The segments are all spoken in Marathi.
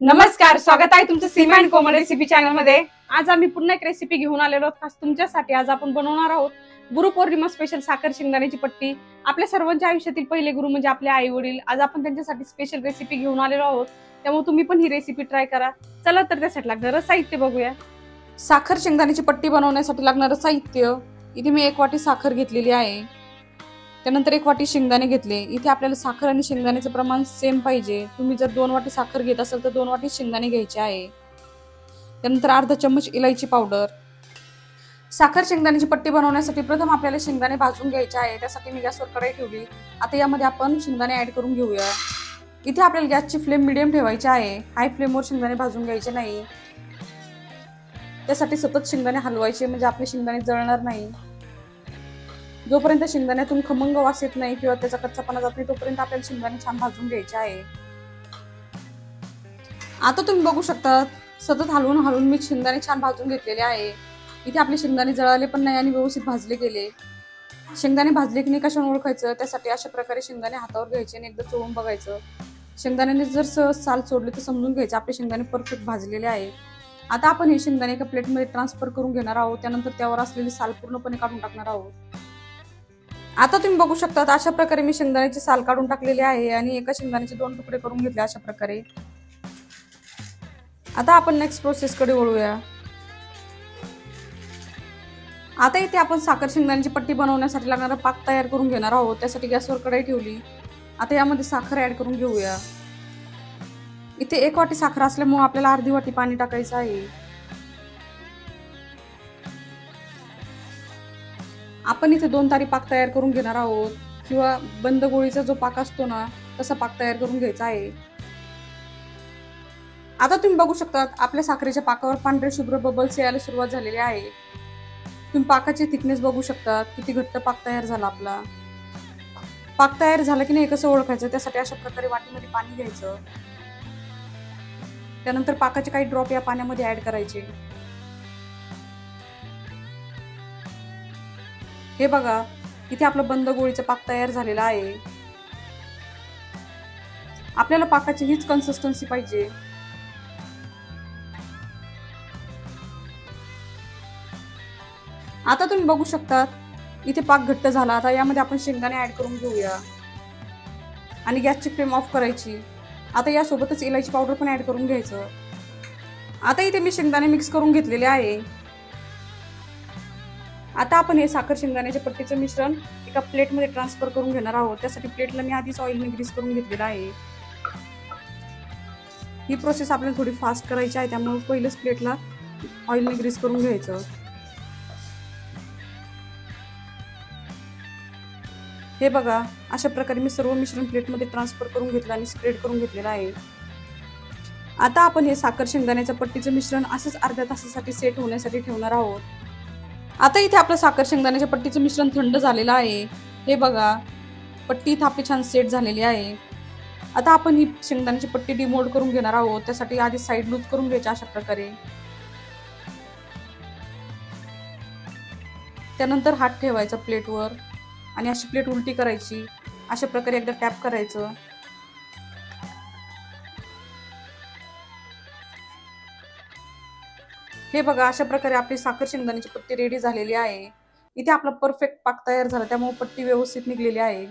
नमस्कार स्वागत आहे तुमचं सीमा अँड कोमल रेसिपी चॅनलमध्ये. आज आम्ही पुन्हा एक रेसिपी घेऊन आलेलो आहोत. खास तुमच्यासाठी आज आपण बनवणार आहोत गुरुपौर्णिमा स्पेशल साखर शेंगदाण्याची पट्टी. आपल्या सर्वांच्या आयुष्यातील पहिले गुरु म्हणजे आपले आई वडील. आज आपण त्यांच्यासाठी स्पेशल रेसिपी घेऊन आलेलो आहोत. त्यामुळे तुम्ही पण ही रेसिपी ट्राय करा. चला तर त्यासाठी लागणारं साहित्य बघूया. साखर शेंगदाण्याची पट्टी बनवण्यासाठी लागणारं साहित्य. इथे मी एक वाटी साखर घेतलेली आहे. त्यानंतर एक वाटी शेंगदाणे घेतले. इथे आपल्याला साखर आणि शेंगदाण्याचं प्रमाण सेम पाहिजे. तुम्ही जर दोन वाटी साखर घेत असाल तर दोन वाटी शेंगदाणे घ्यायचे आहे. त्यानंतर अर्धा चम्मच इलायची पावडर. साखर शेंगदाण्याची पट्टी बनवण्यासाठी प्रथम आपल्याला शेंगदाणे भाजून घ्यायचे आहे. त्यासाठी मी गॅसवर कढई ठेवली. आता यामध्ये आपण शेंगदाणे ऍड करून घेऊया. इथे आपल्याला गॅसची फ्लेम मिडियम ठेवायची आहे. हाय फ्लेमवर शेंगदाणे भाजून घ्यायचे नाही. त्यासाठी सतत शेंगदाणे हलवायचे म्हणजे आपले शेंगदाणे जळणार नाही. जोपर्यंत शेंगदाण्यातून खमंग वास येत नाही किंवा त्याचा कच्चापणा जात नाही तोपर्यंत आपल्याला शेंगदाणे छान भाजून घ्यायचे आहे. आता तुम्ही बघू शकता सतत हलवून हलवून मी शेंगदाणे छान भाजून घेतलेले आहे. इथे आपले शेंगदाणे जळाले पण नाही आणि व्यवस्थित भाजले गेले. शेंगदाणे भाजले की नाही कशाने ओळखायचं? त्यासाठी अशा प्रकारे शेंगदाणे हातावर घ्यायचे आणि एकदा चोळून बघायचं. शेंगदाण्याने जर सहज साल सोडले तर समजून घ्यायचे आपले शेंगदाणे परफेक्ट भाजलेले आहे. आता आपण हे शेंगदाणे एका प्लेटमध्ये ट्रान्सफर करून घेणार आहोत. त्यानंतर त्यावर असलेली साल पूर्णपणे काढून टाकणार आहोत. आता तुम्ही बघू शकता अशा प्रकारे मी शेंगदाण्याची साल काढून टाकलेली आहे आणि एका शेंगदाण्याचे दोन तुकडे करून घेतले अशा प्रकारे. आता आपण नेक्स्ट प्रोसेसकडे वळूया. आता इथे आपण साखर शेंगदाण्याची पट्टी बनवण्यासाठी लागणारा पाक तयार करून घेणार आहोत त्यासाठी गॅसवर कढई ठेवली. आता यामध्ये साखर ऍड करून घेऊया. इथे एक वाटी साखर असल्यामुळे आपल्याला अर्धी वाटी पाणी टाकायचं आहे. आपण इथे दोन तारी पाक तयार करून घेणार आहोत. किंवा बंद गोळीचा जो पाक असतो ना तसा पाक तयार करून घ्यायचा आहे. आता तुम्ही बघू शकतात आपल्या साखरेच्या पाकावर पांढरे शुभ्र बबल्स यायला सुरुवात झालेली आहे. तुम्ही पाकाची थिकनेस बघू शकता किती घट्ट पाक तयार झाला आपला. पाक तयार झाला की नाही कसं ओळखायचं? त्यासाठी अशा प्रकारे वाटीमध्ये पाणी घ्यायचं. त्यानंतर पाकाचे काही ड्रॉप या पाण्यामध्ये ऍड करायचे. हे बघा इथे आपलं बंद गोळीचं पाक तयार झालेला आहे. आपल्याला पाकाची हीच कन्सिस्टन्सी पाहिजे. आता तुम्ही बघू शकता इथे पाक घट्ट झाला. आता यामध्ये आपण शेंगदाणे ऍड करून घेऊया. आणि गॅसची फ्लेम ऑफ करायची. आता यासोबतच इलायची पावडर पण ऍड करून घ्यायचं. आता इथे मी शेंगदाणे मिक्स करून घेतलेले आहे. आता आपण हे साखर शेंगदाण्याच्या पट्टीचं मिश्रण एका प्लेटमध्ये ट्रान्सफर करून घेणार आहोत. त्यासाठी प्लेटला मी आधीच ऑइलने ग्रीस करून घेतलेलं आहे. ही प्रोसेस आपल्याला थोडी फास्ट करायची आहे त्यामुळे पहिलंच प्लेटला ऑइलने ग्रीस करून घ्यायचं. हे बघा अशा प्रकारे मी सर्व मिश्रण प्लेटमध्ये ट्रान्सफर करून घेतलं आणि स्प्रेड करून घेतलेलं आहे. आता आपण हे साखर शेंगदाण्याच्या पट्टीचं मिश्रण असंच अर्ध्या तासासाठी सेट होण्यासाठी ठेवणार आहोत. आता इथे आपलं साखर शेंगदाण्याच्या पट्टीचं मिश्रण थंड झालेलं आहे. हे बघा. पट्टी इथं आपली छान सेट झालेली आहे. आता आपण ही शेंगदाण्याची पट्टी डिमोल्ड करून घेणार आहोत. त्यासाठी आधी साईड लूज करून घ्यायच्या अशा प्रकारे. त्यानंतर हात ठेवायचा प्लेटवर आणि अशी प्लेट उलटी करायची. अशा प्रकारे एकदा टॅप करायचं. हे बघा अशा प्रकारे आपली साखर शेंगदाण्याची पट्टी रेडी झालेली आहे. इथे आपला परफेक्ट पाक तयार झाला त्यामुळे पट्टी व्यवस्थित निघलेली आहे.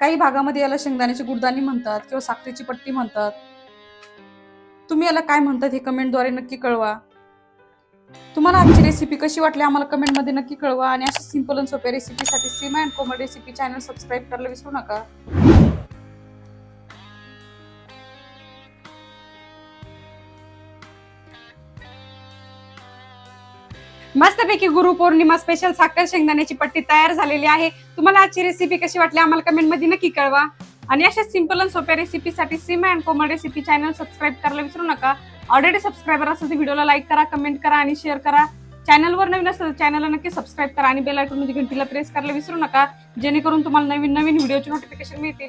काही भागामध्ये याला शेंगदाण्याची गुडदाणी म्हणतात किंवा साखरेची पट्टी म्हणतात. तुम्ही याला काय म्हणतात हे कमेंटद्वारे नक्की कळवा. तुम्हाला आमची रेसिपी कशी वाटली आम्हाला कमेंटमध्ये नक्की कळवा. आणि अशा सिंपल आणि सोप्या रेसिपीसाठी Seema and Komal recipe channel subscribe करायला विसरू नका. मस्तपैकी गुरुपौर्णिमा स्पेशल साखर शेंगदाण्याची पट्टी तयार झालेली आहे. तुम्हाला आजची रेसिपी कशी वाटली आम्हाला कमेंटमध्ये नक्की कळवा. आणि अशा सिंपल आणि सोप्या रेसिपीसाठी Seema and Komal recipe channel subscribe करायला विसरू नका. ऑलरेडी सबस्क्रायबर असेल तर व्हिडिओला लाईक करा कमेंट करा आणि शेअर करा. चॅनलवर नवीन असेल तर चॅनलला नक्की सबस्क्राईब करा आणि बेल आयकॉनमध्ये घंटीला प्रेस करायला विसरू नका. जेणेकरून तुम्हाला नवीन नवीन व्हिडिओचे नोटिफिकेशन मिळतील.